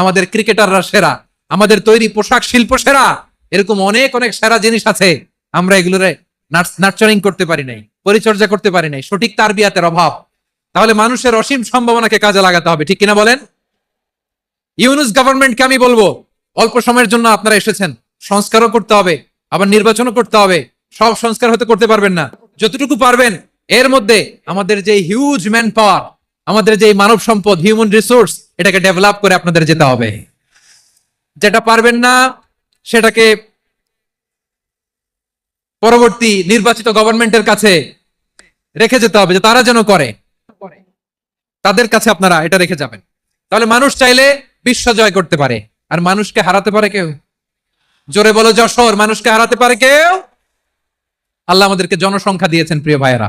আমাদের ক্রিকেটাররা সেরা, আমাদের তৈরি পোশাক শিল্প সেরা, এরকম অনেক অনেক সেরা জিনিস আছে। আমরা এগুলোরে নার্চারিং করতে পারি নাই, পরিচর্যা করতে পারি নাই, সঠিক তারবিয়াতের অভাব। তাহলে মানুষের অসীম সম্ভাবনাকে কাজে লাগাতে হবে, ঠিক কিনা বলেন? ইউনুস গভর্নমেন্টকে আমি বলব, অল্প সময়ের জন্য আপনারা এসেছেন, সংস্কারও করতে হবে, আবার নির্বাচনও করতে হবে, সব সংস্কার হতে করতে পারবেন না। যতটুকু পারবেন, এর মধ্যে আমাদের যে হিউজ ম্যান পাওয়ার আমাদের যে মানব সম্পদ হিউম্যান রিসোর্স এটাকে ডেভেলপ করে আপনাদের যেতে হবে। যেটা পারবেন না, সেটাকে পরবর্তী নির্বাচিত গভর্নমেন্টের কাছে রেখে যেতে হবে, যে তারা যেন করে। তাদের কাছে আপনারা এটা রেখে যাবেন। তাহলে মানুষ চাইলে বিশ্ব জয় করতে পারে। আর মানুষকে হারাতে পারে কেউ? জোরে বলো যশোর, মানুষকে হারাতে পারে কেউ? আল্লাহ আমাদেরকে জনসংখ্যা দিয়েছেন, প্রিয় ভাইয়েরা।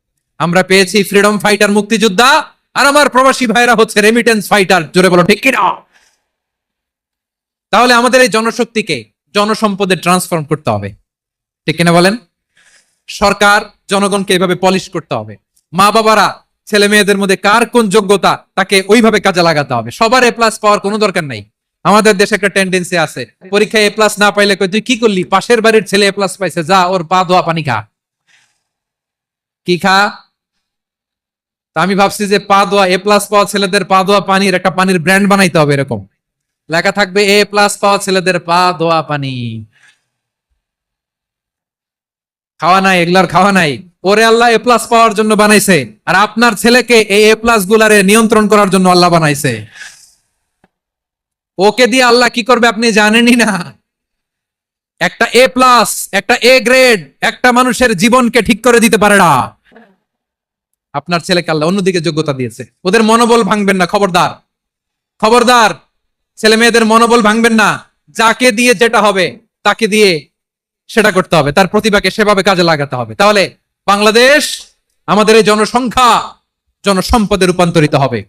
আমরা পেয়েছি ফ্রিডম ফাইটার মুক্তিযোদ্ধা আর আমার প্রবাসী ভাইরা হচ্ছে রেমিটেন্স ফাইটার জোরে বলো ঠিক কিনা? তাহলে আমাদের এই জনশক্তিকে জনসম্পদে ট্রান্সফর্ম করতে হবে। ঠিক কিনা বলেন? সরকার জনগণকে এভাবে পলিশ করতে হবে। মা বাবারা ছেলে মেয়েদের মধ্যে কার কোন যোগ্যতা তাকে ওইভাবে কাজে লাগাতে হবে। সবার এ প্লাস পাওয়ার কোনো দরকার নাই। আমাদের দেশে একটা টেন্ডেন্সি আছে। পরীক্ষায় এ প্লাস না পাইলে কই, তুই কি করলি? পাশের বাড়ির ছেলে এ প্লাস পাইছে যা ওর পা ধোয়া পানি খা। কি খা? তা আমি ভাবছি যে পা দোয়া এ প্লাস পাওয়া ছেলেদের পা দোয়া পানির একটা পানির ব্র্যান্ড বানাইতে হবে এরকম। লেখা থাকবে এ প্লাস পাওয়া ছেলেদের পা দোয়া পানি। খাওয়া নাই, এগুলার খাওয়া নাই। ওরে আল্লাহ এ প্লাস পাওয়ার জন্য বানাইছে। আর আপনার ছেলেকে এই এ প্লাস গুলারে নিয়ন্ত্রণ করার জন্য আল্লাহ বানাইছে। ওকে দিয়ে আল্লাহ কি করবে আপনি জানেনই না। একটা এ প্লাস একটা এ গ্রেড একটা মানুষের জীবনকে ঠিক করে দিতে পারে না। আপনার ছেলেকে আল্লাহ অন্যদিকে যোগ্যতা দিয়েছে। ওদের মনোবল ভাঙবেন না, খবরদার। খবরদার, ছেলে মেয়েদের মনোবল ভাঙবেন না। যাকে দিয়ে যেটা হবে, তাকে দিয়ে সেটা করতে হবে। তার প্রতিভাকে সেভাবে কাজে লাগাতে হবে। তাহলে বাংলাদেশ আমাদের এই জনসংখ্যা জনসম্পদে রূপান্তরিত হবে।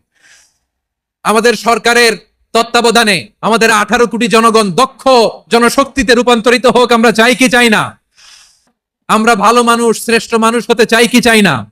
আমাদের সরকারের তত্ত্বাবধানে আমাদের আঠারো কোটি জনগণ দক্ষ জনশক্তিতে রূপান্তরিত হোক, আমরা চাই কি চাই না? আমরা ভালো মানুষ, শ্রেষ্ঠ মানুষ হতে চাই কি চাই না?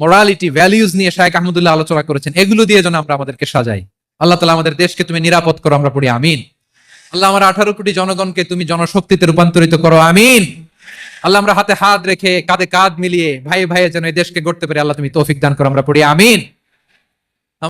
মোরালিটি ভ্যালিউজ নিয়ে শাহেক আহমদুল্লাহ আলোচনা করেছেন, এগুলো দিয়ে যেন আমরা আমাদেরকে সাজাই। আল্লাহ তালা আমাদের দেশকে তুমি নিরাপদ করো, আমরা পড়ি, আমিন। আল্লাহ আমার আঠারো কোটি জনগণকে তুমি জনশক্তিতে রূপান্তরিত করো, আমিন। আল্লাহ আমরা হাতে হাত রেখে কাঁধে কাঁধ মিলিয়ে ভাই ভাইয়ে যেন এই দেশকে গড়তে পারি আল্লাহ তুমি তৌফিক দান করো, আমরা পড়ি, আমিন।